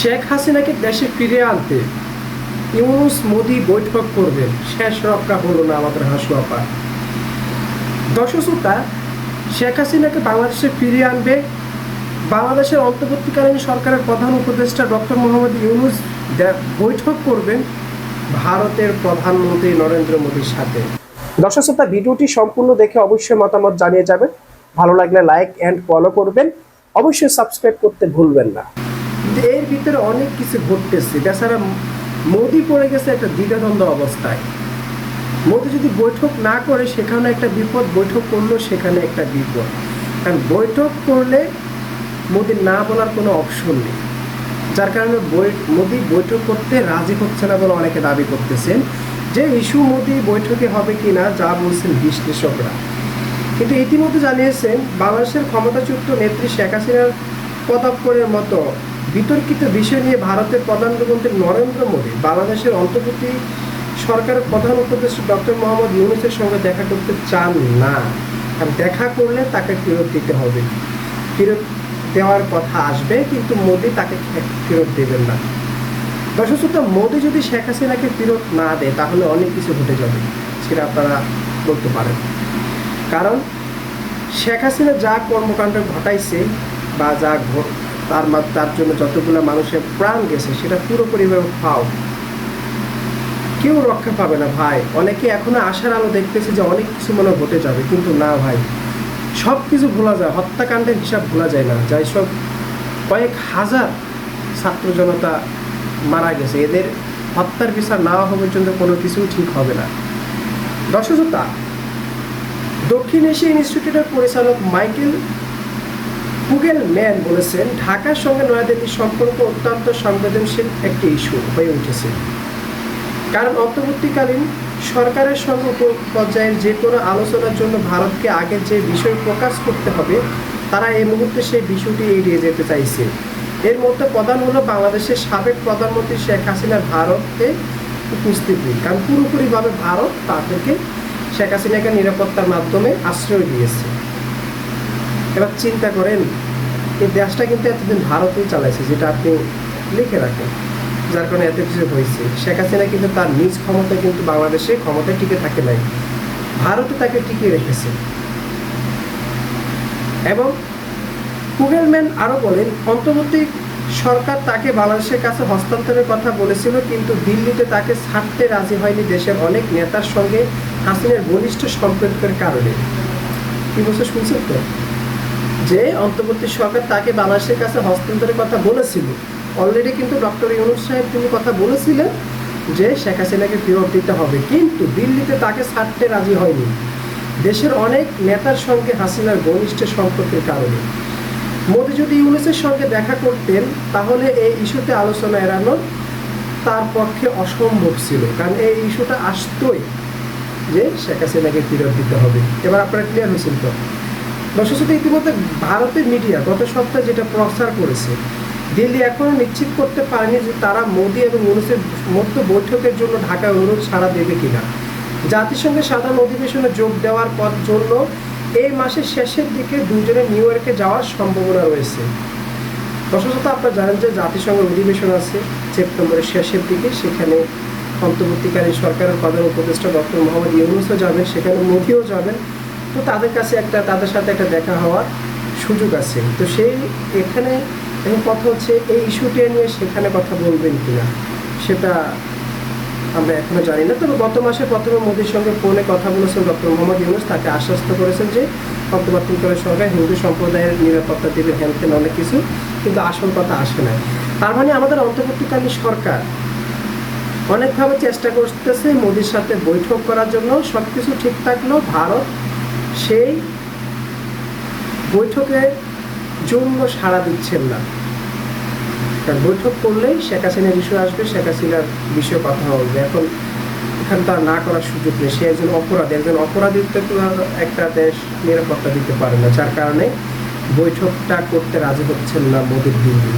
শেখ হাসিনাকে দেশে ফিরে আনতে ইউনুস মোদি বৈঠক করবেন শেষ রক্ষা হলো না আমাদের হাসুয়াপা। দর্শকতা শেখ হাসিনাকে বাংলাদেশে ফিরিয়ে আনবে বাংলাদেশের অন্তর্বর্তীকালীন সরকারের প্রধান উপদেষ্টা ডক্টর মোহাম্মদ ইউনুস বৈঠক করবেন ভারতের প্রধানমন্ত্রী নরেন্দ্র মোদীর সাথে। দর্শক শ্রোতা, ভিডিওটি সম্পূর্ণ দেখে অবশ্যই মতামত জানিয়ে যাবেন। ভালো লাগলে লাইক অ্যান্ড ফলো করবেন। অবশ্যই সাবস্ক্রাইব করতে ভুলবেন না। কিন্তু এর ভিতরে অনেক কিছু ঘটতেছে। তাছাড়া মোদি পড়ে গেছে একটা দ্বিধাদ্বন্দ্ব অবস্থায়। মোদি যদি বৈঠক না করে, সেখানে একটা বিপদ, বৈঠক করল, সেখানে একটা বিপদ। কারণ বৈঠক করলে মোদির না বলার কোনো অপশন নেই। যার কারণে মোদি বৈঠক করতে রাজি হচ্ছে না বলে অনেকে দাবি করতেছেন যে ইস্যু মোদি বৈঠকে হবে কি না যা বলছেন বিশ্লেষকরা। কিন্তু ইতিমধ্যে জানিয়েছেন, বাংলাদেশের ক্ষমতাচ্যুত নেত্রী শেখ হাসিনার পদাপরের মতো বিতর্কিত বিষয় নিয়ে ভারতের প্রধানমন্ত্রী নরেন্দ্র মোদী বাংলাদেশের অন্তর্বর্তী সরকারের প্রধান উপদেষ্টা ডক্টর মোহাম্মদ ইউনুসের সঙ্গে দেখা করতে চান না। আর দেখা করলে তাকে ফেরত দিতে হবে। ফেরত দেওয়ার কথা আসবে, কিন্তু মোদী তাকে ফেরত দেবেন না। দর্শক মোদী যদি শেখ হাসিনাকে ফেরত না দেয়, তাহলে অনেক কিছু ঘটে যাবে, সেটা আপনারা বলতে পারেন। কারণ শেখ হাসিনা যা কর্মকাণ্ড ঘটাইছে বা যা তার তার জন্য যতগুলো মানুষের প্রাণ গেছে, সেটা পুরোপুরিভাবে ফাও। কেউ রক্ষা পাবে না, ভাই। অনেকে এখনও আশার আলো দেখতেছে যে অনেক কিছু মনে ঘটে যাবে, কিন্তু না, ভাই। সব কিছু ভোলা যায়, হত্যাকাণ্ডের হিসাব ভোলা যায় না। যাই সব কয়েক হাজার ছাত্র জনতা মারা গেছে। এদের হত্যার বিচার না হওয়া পর্যন্ত কোনো কিছু ঠিক হবে না। দর্শকতা দক্ষিণ এশিয়া ইনস্টিটিউটের পরিচালক মাইকেল পুগেল ম্যান বলেছেন, ঢাকার সঙ্গে নয়াদিল্লির সম্পর্ক অত্যন্ত সংবেদনশীল একটি ইস্যু হয়ে উঠেছে। কারণ অন্তর্বর্তীকালীন সরকারের সঙ্গে পর্যায়ের যে কোনো আলোচনার জন্য ভারতকে আগে যে বিষয় প্রকাশ করতে হবে, তারা এই মুহূর্তে সেই বিষয়টি এড়িয়ে যেতে চাইছে। এর মধ্যে প্রধান হলো বাংলাদেশের সাবেক প্রধানমন্ত্রী শেখ হাসিনার ভারতে উপস্থিতি। কারণ পুরোপুরিভাবে ভারত তাদেরকে শেখ হাসিনাকে নিরাপত্তার মাধ্যমে আশ্রয় দিয়েছে। এবার চিন্তা করেন, এই দেশটা কিন্তু এতদিন ভারতেই চালাইছে, যেটা আপনি লিখে রাখেন, যার কারণে এত কিছু হয়েছে। শেখ হাসিনা কিন্তু তার নিজ ক্ষমতা কিন্তু বাংলাদেশে ক্ষমতায় টিকে থাকে নাই। ভারতে তাকে টিকিয়ে রেখেছে। এবং কুগেলম্যান আরও বলেন, অন্তর্বর্তী সরকার তাকে বাংলাদেশের কাছে হস্তান্তরের কথা বলেছিল, কিন্তু দিল্লিতে তাকে ছাড়তে রাজি হয়নি দেশের অনেক নেতার সঙ্গে হাসিনের ঘনিষ্ঠ সম্পর্কের কারণে। কি বলছে শুনছেন তো? যে অন্তর্বর্তী সরকার তাকে বাংলাদেশের কাছে হস্তান্তরের কথা বলেছিল। অলরেডি কিন্তু ডক্টর ইউনুস সাহেব তিনি কথা বলেছিলেন যে শেখ হাসিনাকে ফেরত দিতে হবে। কিন্তু দিল্লিতে তাকে ছাড়তে রাজি হয়নি। দেশের অনেক নেতার সঙ্গে হাসিনার ঘনিষ্ঠ সম্পর্কের কারণে। মোদি যদি ইউনুসের সঙ্গে দেখা করতেন, তাহলে এই ইস্যুতে আলোচনা এড়ানো তার পক্ষে অসম্ভব ছিল। কারণ এই ইস্যুটা আসতোই যে শেখ হাসিনাকে ফেরত দিতে হবে। এবার আপনারা ক্লিয়ার হয়েছেন তো? দর্শক ইতিমধ্যে ভারতের মিডিয়া গত সপ্তাহে যেটা প্রচার করেছে, দিল্লি এখনও নিশ্চিত করতে পারেনি যে তারা মোদী এবং ইউনুসের মধ্যে বৈঠকের জন্য ঢাকায় অনুরোধ ছাড়া দেবে কিনা। জাতিসংঘের সাধারণ অধিবেশনে যোগ দেওয়ার পর জন্য এই মাসের শেষের দিকে দুজনে নিউ ইয়র্কে যাওয়ার সম্ভাবনা রয়েছে। দর্শক আপনারা জানেন যে জাতিসংঘের অধিবেশন আছে সেপ্টেম্বরের শেষের দিকে, সেখানে অন্তর্বর্তীকালীন সরকারের প্রধান উপদেষ্টা ডক্টর মোহাম্মদ ইউনুসও যাবেন, সেখানে মোদিও যাবেন। তো তাদের কাছে একটা, তাদের সাথে একটা দেখা হওয়ার সুযোগ আছে। তো সেই এখানে, এখন কথা হচ্ছে, এই ইস্যুটা নিয়ে সেখানে কথা বলবেন কিনা? সেটা আমরা এখনও জানি না। তবে গত মাসে প্রথমে মোদির সঙ্গে ফোনে কথা বলেছেন ডক্টর মোহাম্মদ ইউনুস। তাকে আশ্বস্ত করেছেন যে অন্তর্বর্তীকালীন সরকার হিন্দু সম্প্রদায়ের নিরাপত্তা দেবে ত্যান অনেক কিছু। কিন্তু আসল কথা আসে না তার মানে আমাদের অন্তর্বর্তীকালীন সরকার অনেকভাবে চেষ্টা করতেছে মোদির সাথে বৈঠক করার জন্য। সব কিছু ঠিক থাকলেও ভারত সেই বৈঠকে জন্য সাড়া দিচ্ছেন না। কারণ বৈঠক করলেই শেখ হাসিনার ইস্যু আসবে, শেখ হাসিনার বিষয়ে কথা বলবে এখন এখানে তার না করার সুযোগ নেই। সে একজন অপরাধী, একজন অপরাধীতে তো একটা দেশ নিরাপত্তা দিতে পারে না। যার কারণে বৈঠকটা করতে রাজি হচ্ছেন না মোদীর দিল্লি